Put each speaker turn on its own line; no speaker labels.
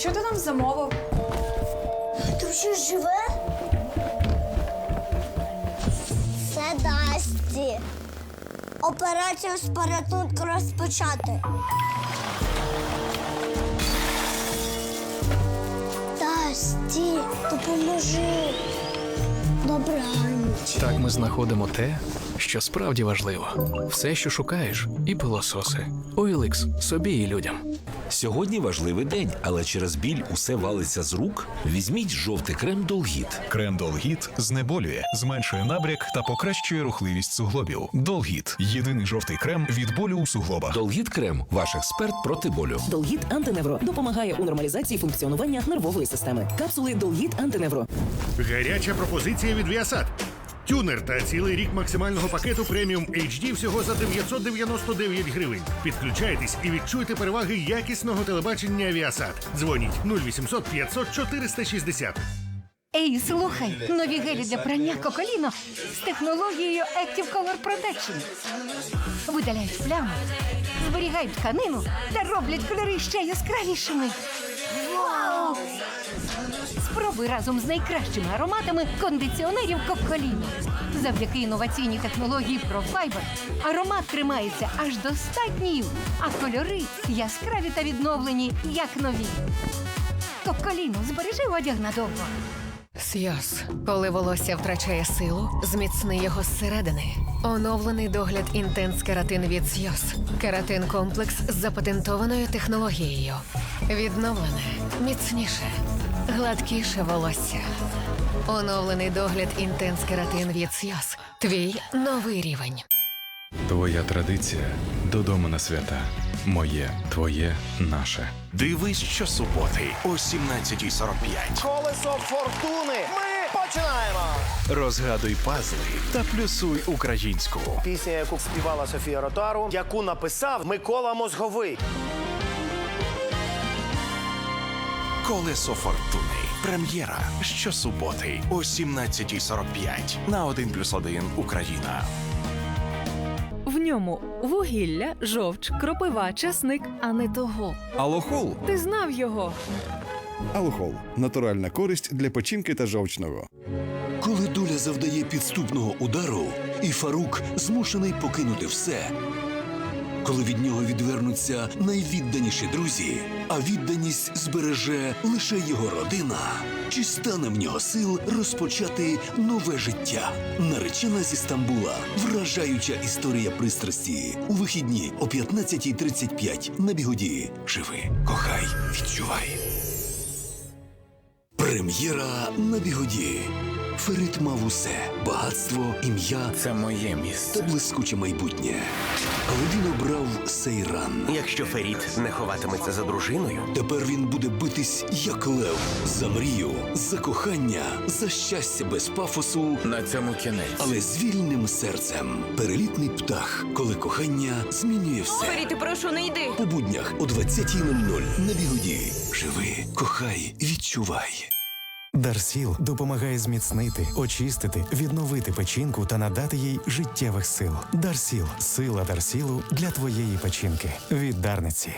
Що ти нам замовив?
Там щось живе? Це Дасті. Операцію з порятунку розпочати. Дасті, допоможи. Добраніч.
Так ми знаходимо те, що справді важливо. Все, що шукаєш, і пилососи. OLX собі і людям.
Сьогодні важливий день, але через біль усе валиться з рук. Візьміть жовтий крем Долгіт.
Крем Долгіт знеболює, зменшує набряк та покращує рухливість суглобів. Долгіт єдиний жовтий крем від болю у суглобах.
Долгіт крем ваш експерт проти болю.
Долгіт антиневро допомагає у нормалізації функціонування нервової системи. Капсули Долгіт антиневро.
Гаряча пропозиція від Viasat. Тюнер та цілий рік максимального пакету преміум HD всього за 999 гривень. Підключайтесь і відчуйте переваги якісного телебачення Viasat. Дзвоніть 0800 500 460.
Ей, слухай, нові гелі для прання Коколіно з технологією Active Color Protection. Видаляють плями, зберігають тканину та роблять кольори ще яскравішими. Спробуй разом з найкращими ароматами кондиціонерів Коколіно. Завдяки інноваційній технології ProFiber аромат тримається аж до 100 днів, а кольори яскраві та відновлені, як нові. Коколіно, збережи одяг надовго.
Сйоз. Коли волосся втрачає силу, зміцни його зсередини. Оновлений догляд інтенс кератин від Сйоз. Кератин комплекс з запатентованою технологією. Відновлене, міцніше, гладкіше волосся. Оновлений догляд інтенс кератин від Сйоз. Твій новий рівень.
Твоя традиція додому на свята. Моє, твоє, наше.
Дивись щосуботи о 17.45.
Колесо фортуни. Ми починаємо.
Розгадуй пазли та плюсуй українську.
Пісня, яку співала Софія Ротару, яку написав Микола Мозговий.
Колесо фортуни. Прем'єра щосуботи о 17.45 на 1+,1 Україна.
В ньому вугілля, жовч, кропива, часник, а не того.
Алохол.
Ти знав його.
Алохол натуральна користь для печінки та жовчного.
Коли доля завдає підступного удару, і Фарук змушений покинути все. Коли від нього відвернуться найвідданіші друзі, а відданість збереже лише його родина, чи стане в нього сил розпочати нове життя? Наречена зі Стамбула. Вражаюча історія пристрасті. У вихідні о 15.35 на бігоді. Живи, кохай, відчувай. Прем'єра на бігоді. Ферит мав усе багатство, ім'я
Це моє місце.
та блискуче майбутнє. Але він обрав Сейран.
Якщо Феріт не ховатиметься за дружиною,
Тепер він буде битись як лев за мрію, за кохання, за щастя без пафосу,
На цьому кінець.
але з вільним серцем. Перелітний птах, коли кохання змінює все.
Феріти, прошу, не йди.
По буднях о 20.00 на бігоді. Живи, кохай, відчувай.
Дарсіл допомагає зміцнити, очистити, відновити печінку та надати їй життєвих сил. Дарсіл сила Дарсілу для твоєї печінки. Від Дарниці.